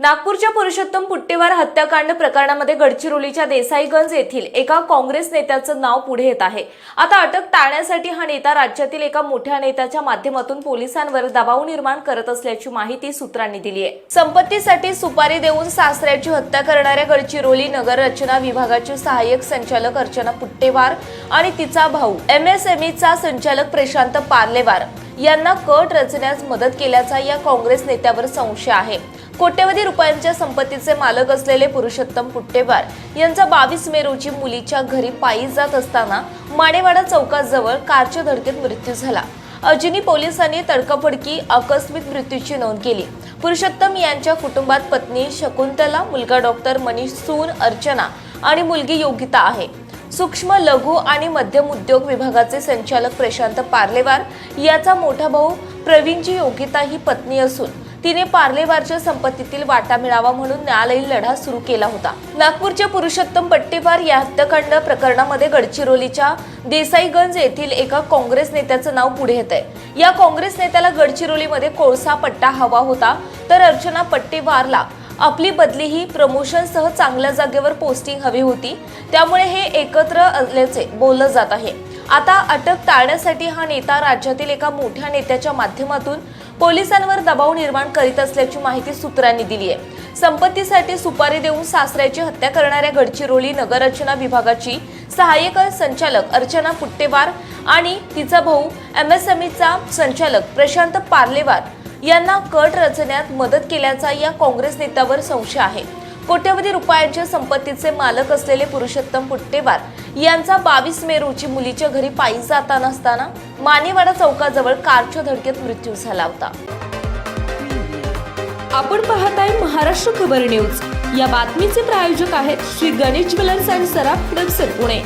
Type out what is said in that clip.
नागपूरच्या पुरुषोत्तम पुट्टेवार हत्याकांड प्रकरणामध्ये गडचिरोलीच्या देसाईगंज येथील एका काँग्रेस नेत्याचं नाव पुढे येत आहे. आता अटक टाळण्यासाठी हा नेता राज्यातील एका मोठ्या नेत्याच्या माध्यमातून पोलिसांवर दबाव निर्माण करत असल्याची माहिती सूत्रांनी दिली आहे. संपत्तीसाठी सुपारी देऊन सासऱ्याची हत्या करणाऱ्या गडचिरोली नगर रचना विभागाचे सहाय्यक संचालक अर्चना पुट्टेवार आणि तिचा भाऊ. एम एस चा संचालक प्रशांत पार्लेवार. यांना कट रचण्यास मदत केल्याचा या काँग्रेस नेत्यावर संशय आहे. कोट्यवधी रुपयांच्या संपत्तीचे मालक असलेले पुरुषोत्तम पुट्टेवार यांचा बावीस मे रोजी मुलीच्या घरी पायी जात असताना माडेवाडा चौकाजवळ कारच्या धडकेत मृत्यू झाला. अजिनी पोलिसांनी तडकाफडकी आकस्मिक मृत्यूची नोंद केली. पुरुषोत्तम यांच्या कुटुंबात पत्नी शकुंतला मुलगा डॉक्टर मनीष सून अर्चना आणि मुलगी योगिता आहे. सूक्ष्म लघु आणि मध्यम उद्योग विभागाचे संचालक प्रशांत पार्लेवार याचा मोठा भाऊ प्रवीणची योगिता ही पत्नी असून तिने पार्लेवारच्या संपत्तीतील वाटा मिळावा म्हणून न्यायालयीन लढा सुरू केला होता. नागपूरच्या पुरुषोत्तम पट्टेवार या हत्याकांड प्रकरणामध्ये गडचिरोलीच्या देसाईगंज येथील एका काँग्रेस नेत्याचं नाव पुढे येत आहे. या काँग्रेस नेत्याला गडचिरोलीमध्ये कोळसा पट्टा हवा होता तर अर्चना पट्टेवारला आपली बदली ही प्रमोशनसह चांगल्या जागेवर पोस्टिंग हवी होती. त्यामुळे हे एकत्र असल्याचे बोललं जात आहे. आता अटक टाळण्यासाठी हा नेता राज्यातील एका मोठ्या नेत्याच्या माध्यमातून पोलिसांवर दबाव निर्माण करीत असल्याची माहिती सूत्रांनी दिली आहे. संपत्तीसाठी सुपारी देऊन सासऱ्याची हत्या करणाऱ्या गडचिरोली नगररचना विभागाची सहाय्यक संचालक अर्चना पुट्टेवार आणि तिचा भाऊ एम एस एम ईचा संचालक प्रशांत पार्लेवार यांना कट रचण्यात मदत केल्याचा या काँग्रेस नेत्यावर संशय आहे. कोट्यवधी रुपयांच्या संपत्तीचे मालक असलेले पुरुषोत्तम पुट्टेवार यांचा बावीस मे रोजी मुलीच्या घरी पायी जाताना असताना मानेवाडा चौकाजवळ कारच्या धडकेत मृत्यू झाला होता. आपण पाहत आहे महाराष्ट्र खबर न्यूज. या बातमीचे प्रायोजक आहेत श्री गणेश ज्वेलर्स अँड सराफ हडपसर पुणे.